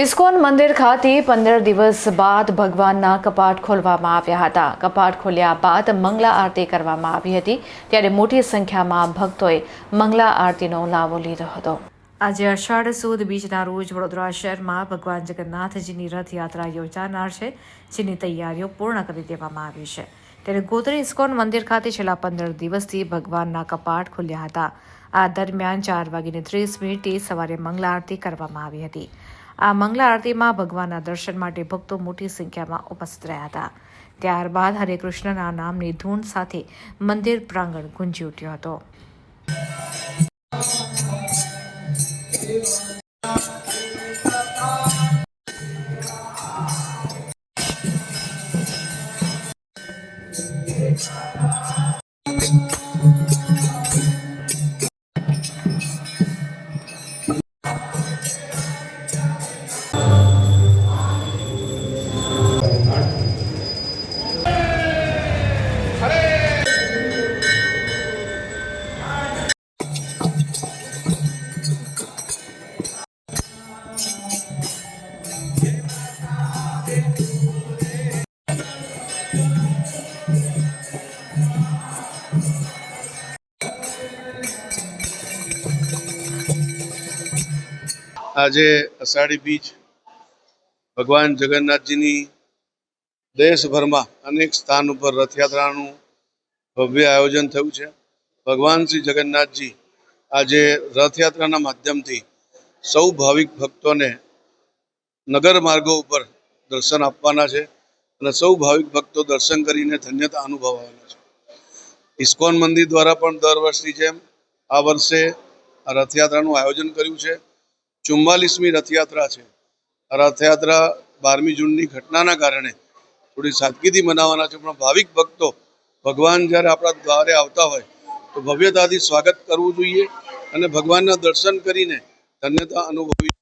ISKCON મંદિર ખાતે પંદર દિવસ બાદ ભગવાનના કપાટ ખોલવામાં આવ્યા હતા. કપાટ ખોલ્યા બાદ મંગલા આરતી કરવામાં આવી હતી. ત્યારે મોટી સંખ્યામાં ભક્તોએ મંગલા આરતીનો લાવો લીધો હતો. આજે અષાઢ સુદ બીજના રોજ વડોદરા શહેરમાં ભગવાન જગન્નાથજીની રથયાત્રા યોજાનાર છે, જેની તૈયારીઓ પૂર્ણ કરી દેવામાં આવી છે. ત્યારે ગોત્રી ઇસ્કોન મંદિર ખાતે છેલ્લા પંદર દિવસથી ભગવાનના કપાટ ખુલ્યા હતા. આ દરમિયાન ચાર વાગીને ત્રીસ મિનિટે સવારે મંગલા આરતી કરવામાં આવી હતી. આ મંગલા આરતીમાં ભગવાનના દર્શન માટે ભક્તો મોટી સંખ્યામાં ઉપસ્થિત રહ્યા હતા. ત્યારબાદ હરે કૃષ્ણના નામની ધૂન સાથે મંદિર પ્રાંગણ ગુંજી ઉઠ્યો હતો. આજે અષાઢી બીજ ભગવાન જગન્નાથજીની દેશભરમાં અનેક સ્થાન ઉપર રથયાત્રાનું ભવ્ય આયોજન થયું છે. ભગવાન શ્રી જગન્નાથજી આજે રથયાત્રાના માધ્યમથી સૌ ભાવિક ભક્તોને નગર માર્ગો ઉપર દર્શન આપવાના છે અને સૌ ભાવિક ભક્તો દર્શન કરીને ધન્યતા અનુભવવાના છે. ઇસ્કોન મંદિર દ્વારા પણ દર વર્ષની જેમ આ વર્ષે આ રથયાત્રાનું આયોજન કર્યું છે. ચુમ્માલીસમી રથયાત્રા છે. આ રથયાત્રા બારમી જૂનની ઘટનાના કારણે થોડી સાદગીથી મનાવવાના છે, પણ ભાવિક ભક્તો ભગવાન જ્યારે આપણા દ્વારે આવતા હોય, તો ભવ્યતાથી સ્વાગત કરવું જોઈએ અને ભગવાનના દર્શન કરીને ધન્યતા અનુભવવી